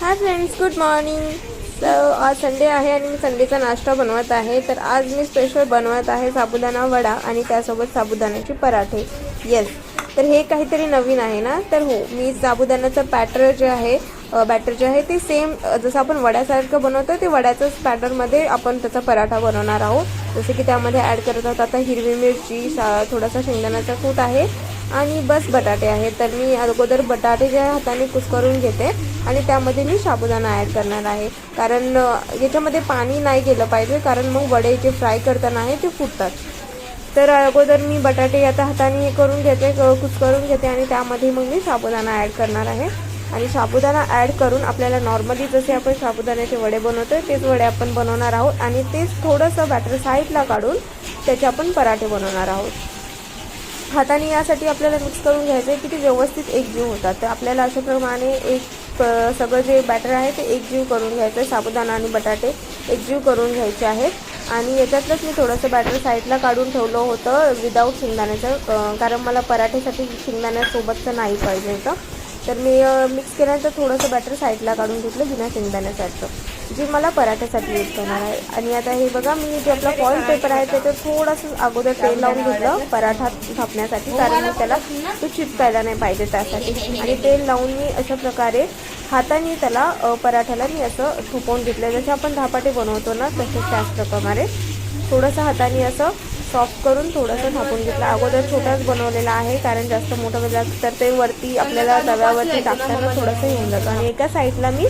Hi friends good morning so आज Sunday आहे आणि मी संडेचा नाश्ता बनवत आहे. तर आज मी स्पेशल बनवत आहे साबुदाणा वडा आणि त्यासोबत साबुदाण्याचे पराठे. येस तर हे काहीतरी नवीन आहे ना? तर हो मी साबुदाण्याचं बॅटर जे आहे बॅटर जे आहे ते सेम जसं आपण वड्यासारखं बनवतो ते वड्याचंच बॅटरमध्ये आपण त्याचा पराठा बनवणार आहोत. जसं की त्यामध्ये ॲड करत आहोत आता हिरवी मिरची सा थोडासा शेंगदाण्याचा कूट आहे. आणि बस बटाटे आहेत. तर मी अगोदर बटाटे ज्या हाताने कुस्करून घेते आणि त्यामध्ये मी साबुदाणा ॲड करणार आहे. कारण याच्यामध्ये पाणी नाही गेलं पाहिजे. कारण मग वडे जे फ्राय करताना आहे ते फुटतात. तर अगोदर मी बटाटे आता हाताने हे करून घेते क- कुस्करून घेते आणि त्यामध्ये मग मी साबुदाणा ॲड करणार आहे. आणि साबुदाणा ॲड करून आपल्याला नॉर्मली जसे आपण साबुदाण्याचे वडे बनवतो तेच वडे आपण बनवणार आहोत. आणि तेच थोडंसं बॅटर साईडला काढून त्याचे आपण पराठे बनवणार आहोत. हाताने यासाठी आपल्याला मिक्स करून घ्यायचं आहे की ते व्यवस्थित एकजीव होतात. तर आपल्याला अशाप्रमाणे एक सगळं जे बॅटर आहे ते एकजीव करून घ्यायचं आहे साबुदाणा आणि बटाटे एकजीव करून घ्यायचे आहेत. आणि याच्यातलंच मी थोडंसं बॅटर साईडला काढून ठेवलं होतं विदाऊट शेंगदाण्याचं कारण मला पराठेसाठी शेंगदाण्यासोबतचं नाही पाहिजे होतं. तर मी मिक्स केल्यानंतर थोडंसं बॅटर साईडला काढून घेतलं बिना शेंगदाण्यासारखं. जे मला पराठ्यासाठी यूज करणार आहे. आणि आता हे बघा मी जे आपला फॉईल पेपर आहे त्याच्यात थोडंसं अगोदर तेल लावून घेतलं पराठा थापण्यासाठी कारण मी त्याला तो चिपकायला नाही पाहिजे त्यासाठी. आणि तेल लावून मी अशा प्रकारे हाताने त्याला पराठ्याला मी असं थुपवून घेतलं जसे आपण धापाटे बनवतो ना तसेच त्याच प्रकारे थोडंसं हाताने असं सॉफ्ट करून थोडंसं थापून घेतलं. अगोदर छोटाच बनवलेला आहे कारण जास्त मोठं बनला तर ते वरती आपल्याला तव्यावरती टाकताना थोडंसं येऊन जातं. आणि एका साईडला मी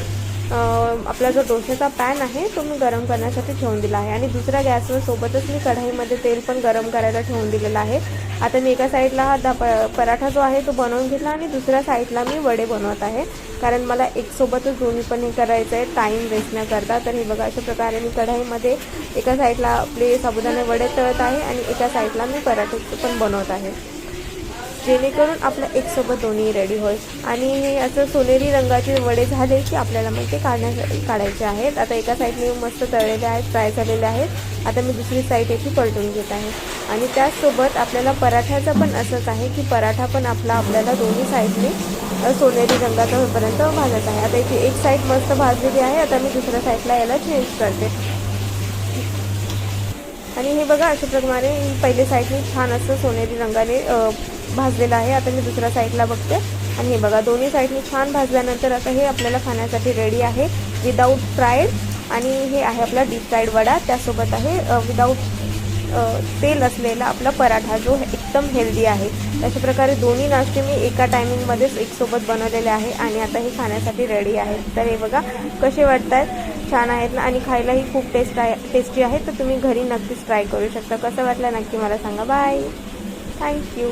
आपला जो डोश्याचा पॅन आहे तो मी गरम करण्यासाठी ठेवून दिला आहे. आणि दुसऱ्या गॅसवर सोबतच मी कढाईमध्ये तेल पण गरम करायला ठेवून दिलेलं आहे. आता मी एका साईडला हा दा प- पराठा जो आहे तो बनवून घेतला आणि दुसऱ्या साईडला मी वडे बनवत आहे. कारण मला एकसोबतच दोन्ही पण हे करायचं आहे टाईम वेस्ट न करता. तर हे बघा अशा प्रकारे मी कढाईमध्ये एका साईडला आपले साबुदाणे वडे तळत आहे आणि एका साईडला मी पराठे पण बनवत आहे. जेणेकरून आपलं एक सोबत दोन्ही रेडी होईल. आणि हे असं सोनेरी रंगाचे वडे झाले की आपल्याला मग ते काढण्यासाठी काढायचे आहेत. आता एका साईडने मस्त तळलेले आहेत फ्राय झालेले आहेत. आता मी दुसरी साईड याची पलटून घेत आहे. आणि त्याचसोबत आपल्याला पराठ्याचं पण असंच आहे की पराठा पण आपला आपल्याला दोन्ही साईडने सोनेरी रंगाचा होईपर्यंत भाजत आहे. आता इथे एक साईड मस्त भाजलेली आहे. आता मी दुसऱ्या साईडला याला चेंज करते. आणि हे बघा अशा प्रकारे पहिले साईडने छान असं सोनेरी रंगाने भाजलेलं आहे. आता मी दुसऱ्या साईडला बघते. आणि हे बघा दोन्ही साईडने छान भाजल्यानंतर आता हे आपल्याला खाण्यासाठी रेडी आहे. विदाऊट फ्राईड आणि हे आहे आपला डीप फ्राईड वडा. त्यासोबत आहे विदाऊट तेल असलेला आपला पराठा जो एकदम हेल्दी आहे. अशा प्रकारे दोन्ही नाश्ते मी एका टायमिंगमध्येच एकसोबत बनवलेले आहे आणि आता हे खाण्यासाठी रेडी आहे. तर हे बघा कसे वाटत आहेत छान आहेत ना? आणि खायलाही खूप टेस्ट आहे टेस्टी आहे. तर तुम्ही घरी नक्कीच ट्राय करू शकता. कसं वाटलं नक्की मला सांगा. Bye thank you